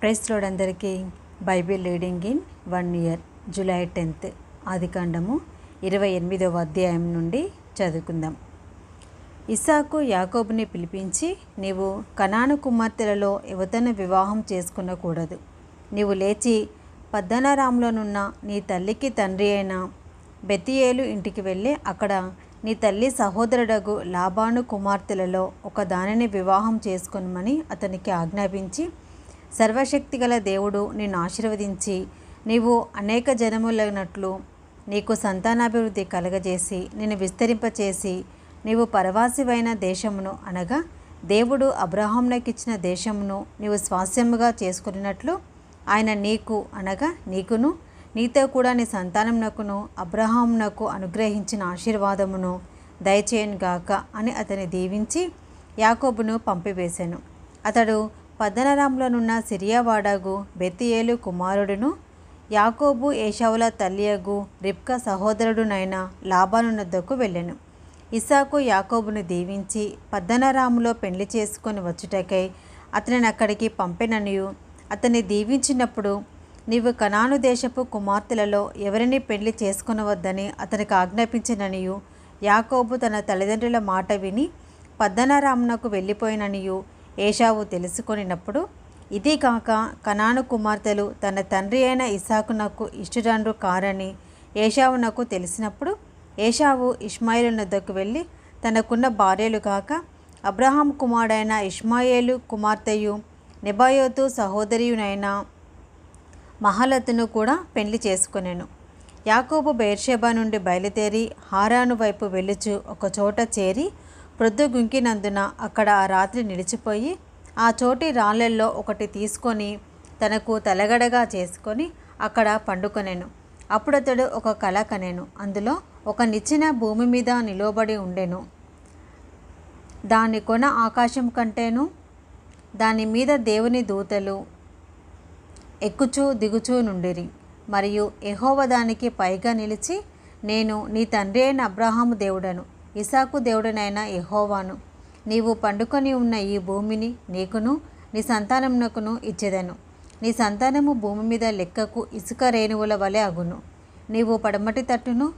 Praise lord అందరికీ Bible reading in one year July tenth ఆదికాండము ఇరవై ఎనిమిదవ అధ్యాయం నుండి చదువుకుందాం. ఇసాకు యాకోబుని పిలిపించి నీవు కనాను కుమార్తెలలో యువతను వివాహం చేసుకునకూడదు. నీవు లేచి పద్దనరాంలోనున్న నీ తల్లికి తండ్రి అయిన బెతియేలు ఇంటికి వెళ్ళి అక్కడ నీ తల్లి సహోదరుడగు లాబాను కుమార్తెలలో ఒక దానిని వివాహం చేసుకొనమని అతనికి ఆజ్ఞాపించి సర్వశక్తిగల దేవుడు నిన్ను ఆశీర్వదించి నీవు అనేక జనములైనట్లు నీకు సంతానాభివృద్ధి కలగజేసి నిన్ను విస్తరింపచేసి నీవు పరవాసివైన దేశమును అనగా దేవుడు అబ్రహాంనకిచ్చిన దేశమును నీవు స్వాస్యముగా చేసుకున్నట్లు ఆయన నీకు అనగా నీకును నీతో కూడా నీ సంతానంనకును అబ్రహాంనకు అనుగ్రహించిన ఆశీర్వాదమును దయచేయనుగాక అని అతని దీవించి యాకోబును పంపివేశాను అతడు పద్దనరాంలోనున్న సిరియావాడగు బెతియేలు కుమారుడును యాకోబు ఏషావుల తల్లియగు రిప్క సహోదరుడునైన లాభానునద్దకు వెళ్ళెను. ఇసాకు యాకోబును దీవించి పద్దనరాములో పెళ్ళి చేసుకొని వచ్చుటకై అతనిని అక్కడికి పంపిననియు అతన్ని దీవించినప్పుడు నీవు కనాను దేశపు కుమార్తెలలో ఎవరిని పెళ్ళి చేసుకునవద్దని అతనికి ఆజ్ఞాపించిననియు యాకోబు తన తల్లిదండ్రుల మాట విని పద్దనరామునకు వెళ్ళిపోయిననియు ఏషావు తెలుసుకొనినప్పుడు ఇది కాక కనాను కుమార్తెలు తన తండ్రి అయిన ఇసాకునకు ఇష్టజండ్రు కారని ఏషావునకు తెలిసినప్పుడు ఏషావు ఇష్మాయిలు నద్దకు వెళ్ళి తనకున్న భార్యలు కాక అబ్రహాం కుమారుడైన ఇష్మాయేలు కుమార్తెయు నిబాయోతు సహోదరియునైన మహలతును కూడా పెళ్ళి చేసుకొనెను. యాకోబు బెయిర్షెబా నుండి బయలుదేరి హారాను వైపు వెళ్ళుచు ఒక చోట చేరి ప్రొద్దు గుంకినందున అక్కడ ఆ రాత్రి నిలిచిపోయి ఆ చోటి రాళ్ళల్లో ఒకటి తీసుకొని తనకు తలగడగా చేసుకొని అక్కడ పండుకొనెను. అప్పుడతడు ఒక కళ కనెను. అందులో ఒక నిచ్చిన భూమి మీద నిలబడి ఉండెను. దాని కొన ఆకాశం కంటేను. దాని మీద దేవుని దూతలు ఎక్కుచూ దిగుచూ నుండిరి. మరియు ఎహోవ దానికి పైగా నిలిచి నేను నీ తండ్రి అయిన అబ్రహాము దేవుడను. ఇసాకు దేవుడనైన ఎహోవాను నీవు పండుకొని ఉన్న ఈ భూమిని నీకును నీ సంతానమునకును ఇచ్చేదను. నీ సంతానము భూమి మీద లెక్కకు ఇసుక రేణువుల వలె అగును. నీవు పడమటి తట్టును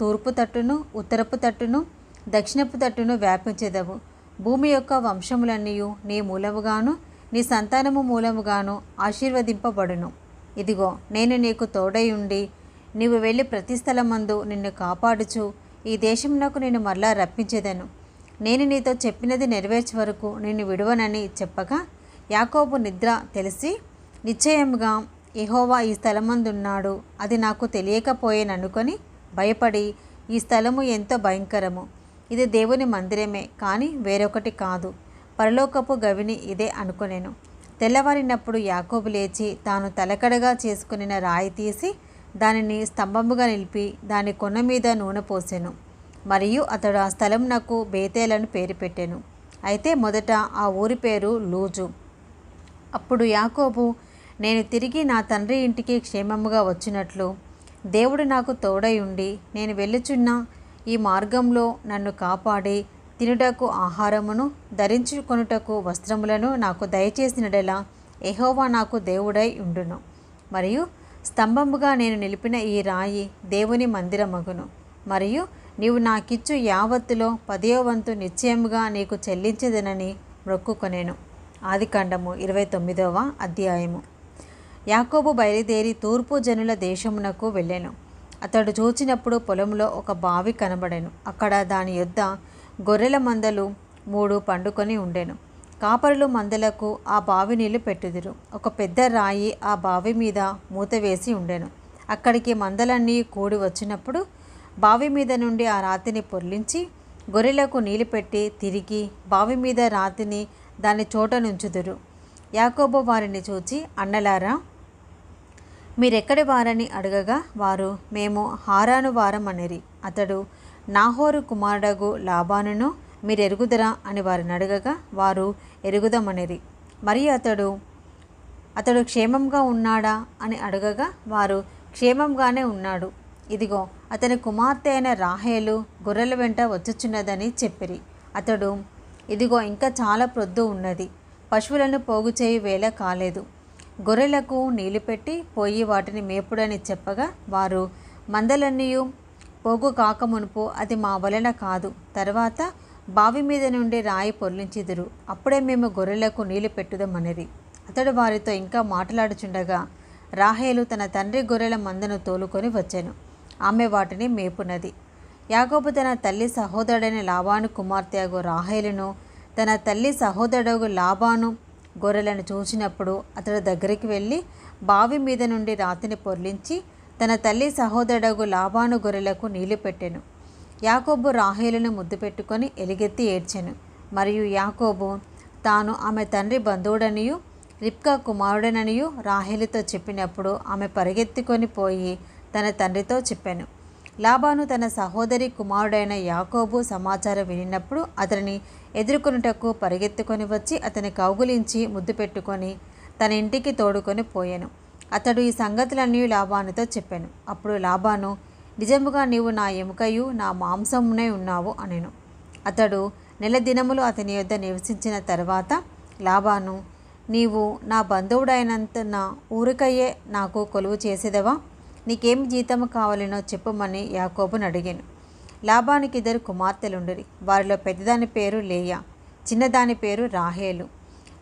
తూర్పు తట్టును ఉత్తరపు తట్టును దక్షిణపు తట్టును వ్యాపించెదవు. భూమి యొక్క వంశములన్నీయు నీ మూలముగాను నీ సంతానము మూలముగాను ఆశీర్వదింపబడును. ఇదిగో నేను నీకు తోడై ఉండి నీవు వెళ్ళి ప్రతి స్థలమందు నిన్ను కాపాడుచు ఈ దేశంలోకి నేను మరలా రప్పించేదను. నేను నీతో చెప్పినది నెరవేర్చే వరకు నిన్ను విడువనని చెప్పగా యాకోబు నిద్ర తెలిసి నిశ్చయముగా ఇహోవా ఈ స్థలమందున్నాడు. అది నాకు తెలియకపోయేననుకొని భయపడి ఈ స్థలము ఎంతో భయంకరము. ఇది దేవుని మందిరమే కానీ వేరొకటి కాదు. పరలోకపు గవిని ఇదే అనుకునేను. తెల్లవారినప్పుడు యాకోబు లేచి తాను తలకడగా చేసుకుని రాయి తీసి దానిని స్తంభముగా నిలిపి దాని కొన మీద నూనె పోసెను. మరియు అతడు ఆ స్థలం నాకు బేతేలను పేరు పెట్టాను. అయితే మొదట ఆ ఊరి పేరు లూజు. అప్పుడు యాకోబు నేను తిరిగి నా తండ్రి ఇంటికి క్షేమముగా వచ్చినట్లు దేవుడు నాకు తోడై ఉండి నేను వెళ్ళుచున్న ఈ మార్గంలో నన్ను కాపాడి తినుటకు ఆహారమును ధరించుకొనుటకు వస్త్రములను నాకు దయచేసినడెలా ఎహోవా నాకు దేవుడై ఉండును. మరియు స్తంభముగా నేను నిలిపిన ఈ రాయి దేవుని మందిరమగును. మరియు నీవు నాకిచ్చు యావత్తులో పదియో వంతు నిశ్చయముగా నీకు చెల్లించదనని మొక్కుకొనేను. ఆదికాండము ఇరవై తొమ్మిదవ అధ్యాయము. యాకోబు బయలుదేరి తూర్పు జనుల దేశమునకు వెళ్ళాను. అతడు చూచినప్పుడు పొలంలో ఒక బావి కనబడెను. అక్కడ దాని యొద్ద గొర్రెల మందలు మూడు పండుకొని ఉండెను. కాపరులు మందలకు ఆ బావి నీళ్ళు పెట్టుదురు. ఒక పెద్ద రాయి ఆ బావి మీద మూత వేసి ఉండెను. అక్కడికి మందలన్నీ కూడి వచ్చినప్పుడు బావి మీద నుండి ఆ రాతిని పొర్లించి గొర్రెలకు నీళ్ళు పెట్టి తిరిగి బావి మీద రాతిని దాని చోట నుంచుదురు. యాకోబు వారిని చూచి అన్నలారా మీరెక్కడి వారని అడగగా వారు మేము హారాను వారం అనిరి అతడు నాహోరు కుమారుడగు లాబానును మీరు ఎరుగుదరా అని వారిని అడగగా వారు ఎరుగుదమనిరి మరియు అతడు అతడు క్షేమంగా ఉన్నాడా అని అడగగా వారు క్షేమంగానే ఉన్నాడు. ఇదిగో అతని కుమార్తె అయిన రాహేలు గొర్రెల వెంట వచ్చుచున్నదని చెప్పిరి. అతడు ఇదిగో ఇంకా చాలా ప్రొద్దు ఉన్నది. పశువులను పోగు చేయి వేళ కాలేదు. గొర్రెలకు నీళ్ళు పెట్టి పోయి వాటిని మేపుడని చెప్పగా వారు మందలన్నీయు పోగు కాకమునుపు అది మా వలన కాదు. తర్వాత బావి మీద నుండి రాయి పొర్లించిదురు. అప్పుడే మేము గొర్రెలకు నీళ్ళు పెట్టుదమనిరి అతడు వారితో ఇంకా మాట్లాడుచుండగా రాహేలు తన తండ్రి గొర్రెల మందను తోలుకొని వచ్చాను. ఆమె వాటిని మేపునది యాగోబు తన తల్లి సహోదరుడైన లాభాను కుమార్తెగు రాహేలును తన తల్లి సహోదరుడు లాభాను గొర్రెలను చూసినప్పుడు అతడు దగ్గరికి వెళ్ళి బావి మీద నుండి రాతిని పొర్లించి తన తల్లి సహోదరుడు లాభాను గొర్రెలకు నీళ్ళు పెట్టెను. యాకోబు రాహేలును ముద్దు పెట్టుకొని ఎలుగెత్తి ఏడ్చెను. మరియు యాకోబు తాను ఆమె తండ్రి బంధువుడనియు రిప్కా కుమారుడననియు రాహేలుతో చెప్పినప్పుడు ఆమె పరిగెత్తుకొని పోయి తన తండ్రితో చెప్పాను. లాబాను తన సహోదరి కుమారుడైన యాకోబు సమాచారం వినినప్పుడు అతనిని ఎదుర్కొనుటకు పరిగెత్తుకొని వచ్చి అతని కౌగులించి ముద్దు పెట్టుకొని తన ఇంటికి తోడుకొని పోయాను. అతడు ఈ సంగతులన్నీ లాబానుతో చెప్పాను. అప్పుడు లాబాను నిజముగా నీవు నా ఎముకయు నా మాంసమునే ఉన్నావు అనెను. అతడు నెల దినములు అతని యొద్ద నివసించిన తర్వాత లాభాను నీవు నా బంధువుడైనంత నా ఊరికయ్యే నాకు కొలువు చేసేదవా? నీకేం జీతము కావాలనో చెప్పమని యాకోబును అడిగాను. లాభానికి ఇద్దరు కుమార్తెలుండరి. వారిలో పెద్దదాని పేరు లేయా చిన్నదాని పేరు రాహేలు.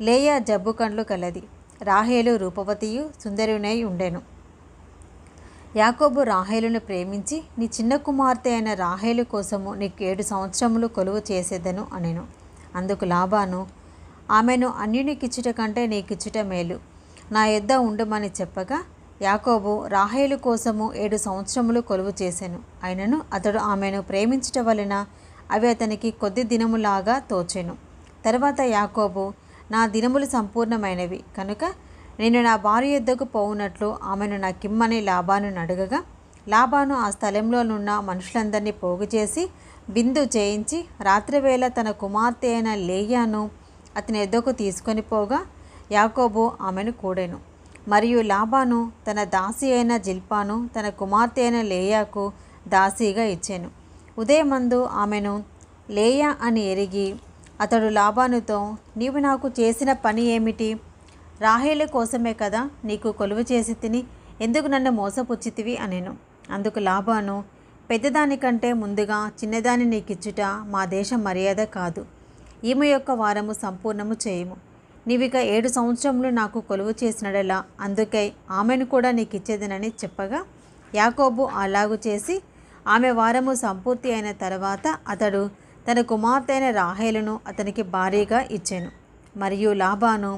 లేయా జబ్బు కండ్లు కలది. రాహేలు రూపవతియు సుందరునై ఉండెను. యాకోబు రాహేలును ప్రేమించి నీ చిన్న కుమార్తె అయిన రాహేలు కోసము నీకు ఏడు సంవత్సరములు కొలువు చేసేదను అనెను. అందుకు లాభాను ఆమెను అన్యునికిచ్చుట కంటే నీకిచ్చుట మేలు. నా యొద్ద ఉండమని చెప్పగా యాకోబు రాహేలు కోసము ఏడు సంవత్సరములు కొలువు చేశాను అయినను అతడు ఆమెను ప్రేమించుట వలన అవి అతనికి కొద్ది దినములాగా తోచెను. తర్వాత యాకోబు నా దినములు సంపూర్ణమైనవి. కనుక నేను నా భార్య యుద్ధకు పోవునట్లు ఆమెను నా కిమ్మని లాభాను అడగగా లాభాను ఆ స్థలంలోనున్న మనుషులందరినీ పోగు చేసి బిందు చేయించి రాత్రివేళ తన కుమార్తె అయిన లేయాను అతని ఎద్దకు తీసుకొని పోగా యాకోబు ఆమెను కూడెను. మరియు లాభాను తన దాసి అయిన జిల్పాను తన కుమార్తె అయిన లేయాకు దాసీగా ఇచ్చాను. ఉదయమందు ఆమెను లేయా అని ఎరిగి అతడు లాభానుతో నీవు నాకు చేసిన పని ఏమిటి? రాహేలు కోసమే కదా నీకు కొలువు చేసి తిని ఎందుకు నన్ను మోసపుచ్చితివి అనేను. అందుకు లాభాను పెద్దదానికంటే ముందుగా చిన్నదాని నీకిచ్చుట మా దేశం మర్యాద కాదు. ఈమె యొక్క వారము సంపూర్ణము చేయము. నీవిక ఏడు సంవత్సరములు నాకు కొలువు చేసినడలా అందుకై ఆమెను కూడా నీకు ఇచ్చేదనని చెప్పగా యాకోబు అలాగు చేసి ఆమె వారము సంపూర్తి అయిన తర్వాత అతడు తన కుమార్తె అయిన రాహేలును అతనికి భారీగా ఇచ్చాను. మరియు లాభాను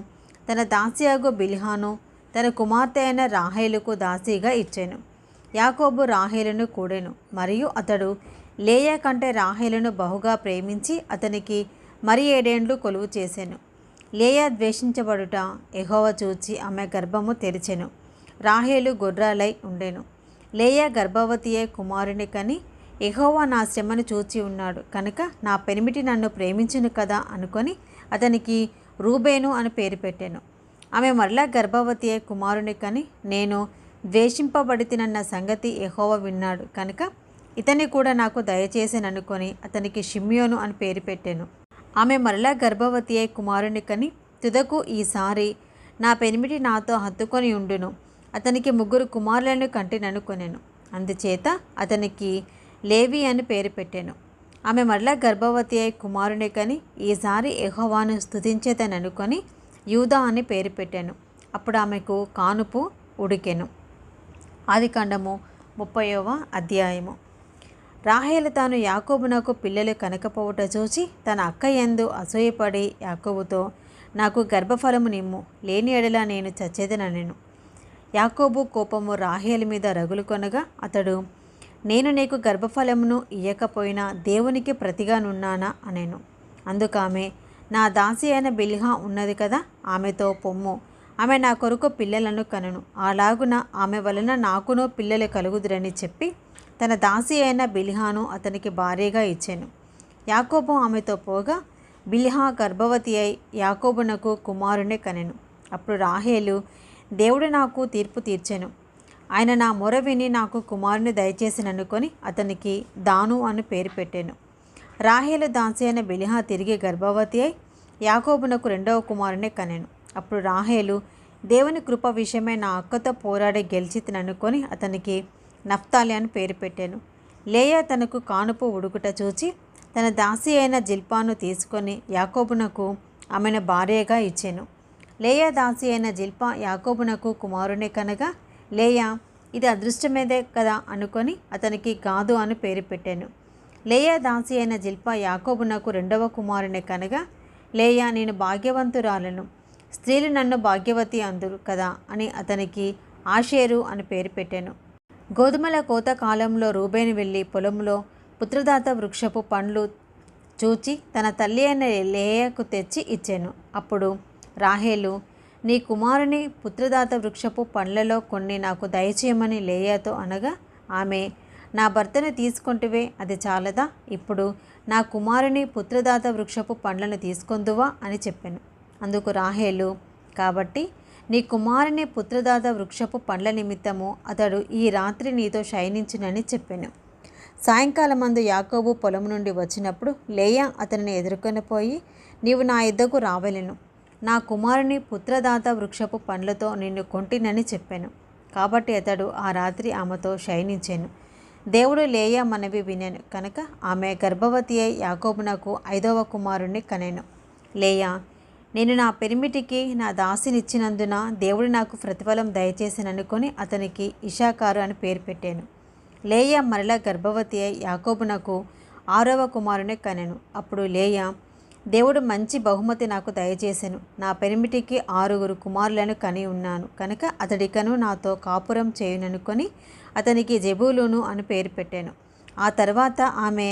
తన దాసియాగు బిల్హాను తన కుమార్తె అయిన రాహేలుకు దాసీగా ఇచ్చాను. యాకోబు రాహేలును కూడెను. మరియు అతడు లేయా కంటే రాహేలును బహుగా ప్రేమించి అతనికి మరి ఏడేండ్లు కొలువు చేశాను లేయా ద్వేషించబడుట ఎహోవ చూచి ఆమె గర్భము తెరిచెను. రాహేలు గొర్రాలై ఉండెను. లేయా గర్భవతియే కుమారుని కని ఎహోవా నా శ్రమను చూచి ఉన్నాడు. కనుక నా పెనిమిటి నన్ను ప్రేమించును కదా అనుకొని అతనికి రూబేను అని పేరు పెట్టాను. ఆమె మరలా గర్భవతి అయి కుమారుని కని నేను ద్వేషింపబడితినన్న సంగతి ఎహోవ విన్నాడు. కనుక ఇతన్ని కూడా నాకు దయచేసిననుకొని అతనికి షిమ్యోను అని పేరు పెట్టాను. ఆమె మరలా గర్భవతి అయి కుమారుని కని తుదకు ఈసారి నా పెనిమిటి నాతో హత్తుకొని ఉండును. అతనికి ముగ్గురు కుమారులను కంటిననుకొనెను. అందుచేత అతనికి లేవి అని పేరు పెట్టాను. ఆమె మరలా గర్భవతి అయి కుమారుడే కానీ ఈసారి ఎహోవాను స్థుతించేతననుకొని యూదా అని పేరు పెట్టాను. అప్పుడు ఆమెకు కానుపు ఉడికెను. ఆదికాండము ముప్పైవ అధ్యాయము. రాహేలు తాను యాకోబునకు పిల్లలు కనకపోవట చూచి తన అక్క యందు అసూయపడి యాకోబుతో నాకు గర్భఫలము నిమ్ము లేని ఎడలా నేను చచ్చేదనను యాకోబు కోపము రాహేలు మీద రగులు కొనగా అతడు నేను నీకు గర్భఫలమును ఇయ్యకపోయినా దేవునికి ప్రతిగానున్నానా అనేను. అందుకామె నా దాసి అయిన బిల్హా ఉన్నది కదా ఆమెతో పొమ్ము. ఆమె నా కొరకు పిల్లలను కనును. అలాగున ఆమె వలన నాకును పిల్లలు కలుగుదురని చెప్పి తన దాసి అయిన బిల్హాను అతనికి భార్యగా ఇచ్చాను. యాకోబు ఆమెతో పోగా బిల్హా గర్భవతి అయి యాకోబునకు కుమారునే కనెను. అప్పుడు రాహేలు దేవుడు నాకు తీర్పు తీర్చెను. ఆయన నా మొర విని నాకు కుమారుని దయచేసిననుకొని అతనికి దాను అని పేరు పెట్టాను. రాహేలు దాసి అయిన బిలిహా తిరిగి గర్భవతి అయి యాకోబునకు రెండవ కుమారుని కనెను. అప్పుడు రాహేలు దేవుని కృప విషయమై నా అక్కతో పోరాడి గెలిచితిననుకొని అతనికి నఫ్తాలి అని పేరు పెట్టాను. లేయా తనకు కానుపు ఉడుకుట చూచి తన దాసి అయిన జిల్పాను తీసుకొని యాకోబునకు ఆమెను భార్యగా ఇచ్చాను. లేయా దాసి అయిన జిల్పా యాకోబునకు కుమారునే కనగా లేయా ఇది అదృష్టమేదే కదా అనుకొని అతనికి గాదు అని పేరు పెట్టాను. లేయా దాసి అయిన జిల్పా యాకోబునకు రెండవ కుమారునే కనగా లేయా నేను భాగ్యవంతురాలను. స్త్రీలు నన్ను భాగ్యవతి అందురు కదా అని అతనికి ఆషేరు అని పేరు పెట్టాను. గోధుమల కోత కాలంలో రూబేను వెళ్ళి పొలంలో పుత్రదాత వృక్షపు పండ్లు చూచి తన తల్లి అయిన లేయకు తెచ్చి ఇచ్చాను. అప్పుడు రాహేలు నీ కుమారుని పుత్రదాత వృక్షపు పండ్లలో కొన్ని నాకు దయచేయమని లేయాతో అనగా ఆమె నా భర్తను తీసుకుంటువే అది చాలదా? ఇప్పుడు నా కుమారుని పుత్రదాత వృక్షపు పండ్లను తీసుకొందువా? అని చెప్పాను. అందుకు రాహేలు కాబట్టి నీ కుమారుని పుత్రదాత వృక్షపు పండ్ల నిమిత్తము అతడు ఈ రాత్రి నీతో శయనించునని చెప్పాను. సాయంకాలం అందు యాకోబు పొలం నుండి వచ్చినప్పుడు లేయా అతనిని ఎదుర్కొని పోయి నీవు నా ఇద్దకు రావలెను. నా కుమారుని పుత్రదాత వృక్షపు పండ్లతో నిన్ను కొంటినని చెప్పాను. కాబట్టి అతడు ఆ రాత్రి ఆమెతో శయనించాను. దేవుడు లేయా మనవి వినాను. కనుక ఆమె గర్భవతి అయి యాకోబునకు ఐదవ కుమారుణ్ణి కనెను. లేయా నేను నా పెరిమిటికి నా దాసినిచ్చినందున దేవుడు నాకు ప్రతిఫలం దయచేసిననుకొని అతనికి ఇషాకారు అని పేరు పెట్టాను. లేయా మరలా గర్భవతి అయి యాకోబునకు ఆరవ కుమారుని కనెను. అప్పుడు లేయా దేవుడు మంచి బహుమతి నాకు దయచేసెను. నా పెరిమిటికి ఆరుగురు కుమారులను కని ఉన్నాను. కనుక అతడికను నాతో కాపురం చేయుననుకొని అతనికి జబూలును అని పేరు పెట్టాను. ఆ తర్వాత ఆమె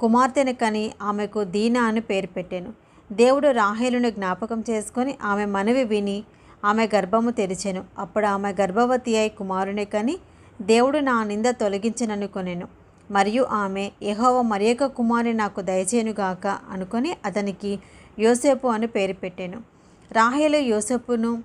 కుమార్తెను కని ఆమెకు దీనా అని పేరు పెట్టాను. దేవుడు రాహేలును జ్ఞాపకం చేసుకొని ఆమె మనవి విని ఆమె గర్భము తెరిచెను. అప్పుడు ఆమె గర్భవతి అయి కుమారుని కని దేవుడు నా నింద తొలగించననుకొనెను. మరియు ఆమె యహోవ మరి యొక్క కుమారి నాకు దయచేయునుగాక అనుకొని అతనికి యోసేపు అని పేరు పెట్టాను. రాహేలు యోసేపును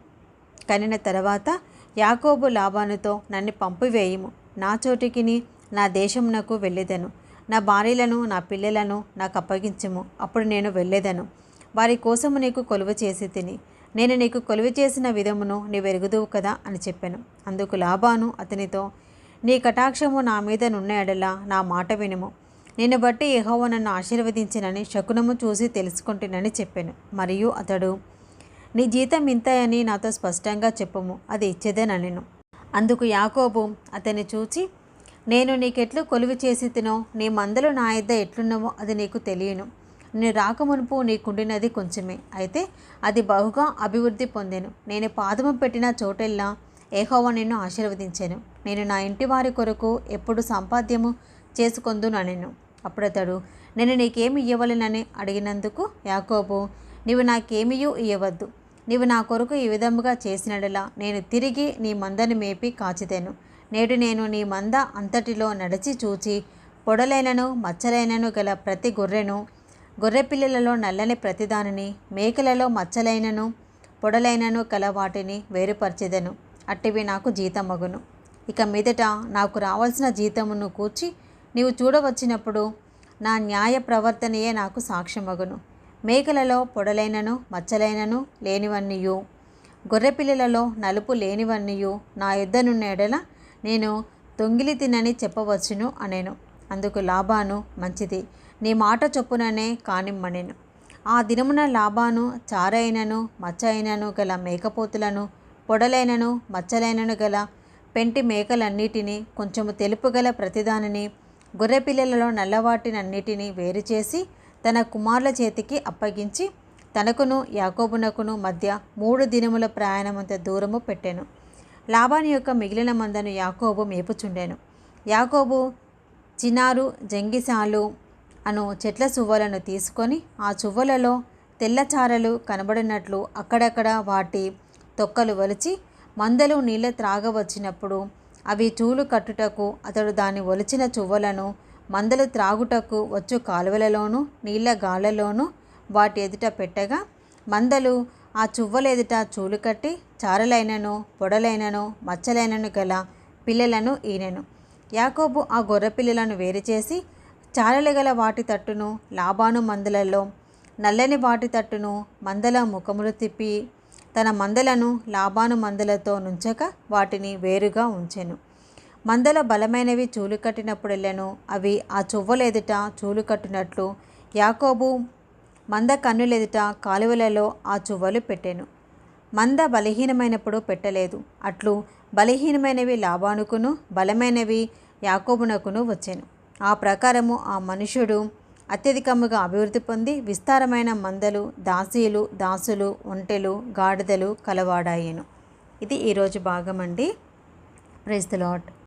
కనిన తర్వాత యాకోబు లాభానుతో నన్ను పంపివేయము. నా చోటికిని నా దేశమునకు వెళ్ళేదను. నా భార్యలను నా పిల్లలను నాకు అప్పగించము. అప్పుడు నేను వెళ్ళేదను. వారి కోసము నీకు కొలువ చేసి తిని. నేను నీకు కొలువ చేసిన విధమును నీ వెరుగుదువు కదా అని చెప్పాను. అందుకు లాభాను అతనితో నీ కటాక్షము నా మీద నున్న నా మాట వినుము. నిన్ను బట్టి యహోవ నన్ను ఆశీర్వదించినని శకునము చూసి తెలుసుకుంటునని చెప్పాను. మరియు అతడు నీ జీతం ఇంత అని నాతో స్పష్టంగా చెప్పుము అది ఇచ్చేదేనను అందుకు యాకోబు అతన్ని చూచి నేను నీకెట్లు కొలువు చేసి తినో నీ మందలు నా ఇద్ద ఎట్లున్నావో అది నీకు తెలియను. నేను రాకమునుపు నీకుండినది కొంచెమే. అయితే అది బహుగా అభివృద్ధి పొందాను. నేను పాదము పెట్టిన చోటెల్లా ఏహోవ నిన్ను ఆశీర్వదించాను. నేను నా ఇంటి వారి కొరకు ఎప్పుడు సంపాద్యము చేసుకొందుననెను. అప్పుడతడు నేను నీకేమి ఇవ్వవలెనని అడిగినందుకు యాకోబు నీవు నాకేమియూ ఇవ్వవద్దు నీవు నా కొరకు ఈ విధముగా చేసినడలా నేను తిరిగి నీ మందను మేపి కాచితేను. నేడు నేను నీ మంద అంతటిలో నడిచి చూచి పొడలైనను మచ్చలైనను గల ప్రతి గొర్రెను గొర్రె పిల్లలలో నల్లని ప్రతిదానిని మేకలలో మచ్చలైనను పొడలైనను గల వాటిని వేరుపరిచెదను. అట్టివి నాకు జీతమగును. ఇక మీదట నాకు రావాల్సిన జీతమును కూర్చి నీవు చూడవచ్చినప్పుడు నా న్యాయ ప్రవర్తనయే నాకు సాక్ష్యమగును. మేకలలో పొడలైనను మచ్చలైనను లేనివన్నీయు. గొర్రెపిల్లలలో నలుపు లేనివన్నీయు. నా యుద్ధనున్న ఎడల నేను తొంగిలి తినని చెప్పవచ్చును అనేను. అందుకు లాభాను మంచిది. నీ మాట చొప్పుననే కానిమ్మనేను. ఆ దినమున లాభాను చారైనను మచ్చ అయినను గల మేకపోతులను పొడలైనను మచ్చలైనను గల పెంటి మేకలన్నిటినీ కొంచెము తెలుపు గల ప్రతిదానిని గొర్రెపిల్లలలో నల్లవాటినన్నిటినీ వేరు చేసి తన కుమారుల చేతికి అప్పగించి తనకును యాకోబునకును మధ్య మూడు దినముల ప్రయాణమంత దూరము పెట్టాను. లాభాని యొక్క మిగిలిన మందను యాకోబు మేపుచుండెను. యాకోబు చినారు జంగిసాలు అను చెట్ల చువ్వలను తీసుకొని ఆ చువ్వలలో తెల్లచారలు కనబడినట్లు అక్కడక్కడ వాటి తొక్కలు వలిచి మందలు నీళ్ళ త్రాగవచ్చినప్పుడు అవి చూలు కట్టుటకు అతడు దాని ఒలిచిన చువ్వలను మందలు త్రాగుటకు వచ్చు కాలువలలోనూ నీళ్ళ గాళ్ళలోనూ వాటి ఎదుట పెట్టగా మందలు ఆ చువ్వల ఎదుట చూలు కట్టి చారలైనను పొడలైనను మచ్చలైనను గల పిల్లలను ఈనెను. యాకోబు ఆ గొర్రె పిల్లలను వేరు చేసి చారలు గల వాటి తట్టును లాభాను మందులలో నల్లని వాటి తట్టును మందల ముఖములు తిప్పి తన మందలను లాభాను మందలతో నుంచక వాటిని వేరుగా ఉంచెను. మందలో బలమైనవి చూలు కట్టినప్పుడెళ్ళను అవి ఆ చువ్వలెదుట చూలు కట్టినట్లు యాకోబు మంద కన్నులెదుట కాలువలలో ఆ చువ్వలు పెట్టాను. మంద బలహీనమైనప్పుడు పెట్టలేదు. అట్లు బలహీనమైనవి లాభానుకును బలమైనవి యాకోబునకును వచ్చాను. ఆ ప్రకారము ఆ మనుషుడు అత్యధికముగా అభివృద్ధి పొంది విస్తారమైన మందలు దాసీలు దాసులు ఒంటెలు గాడిదలు కలవాడాయను. ఇది ఈరోజు భాగం అండి ప్రైజ్ ద లాట్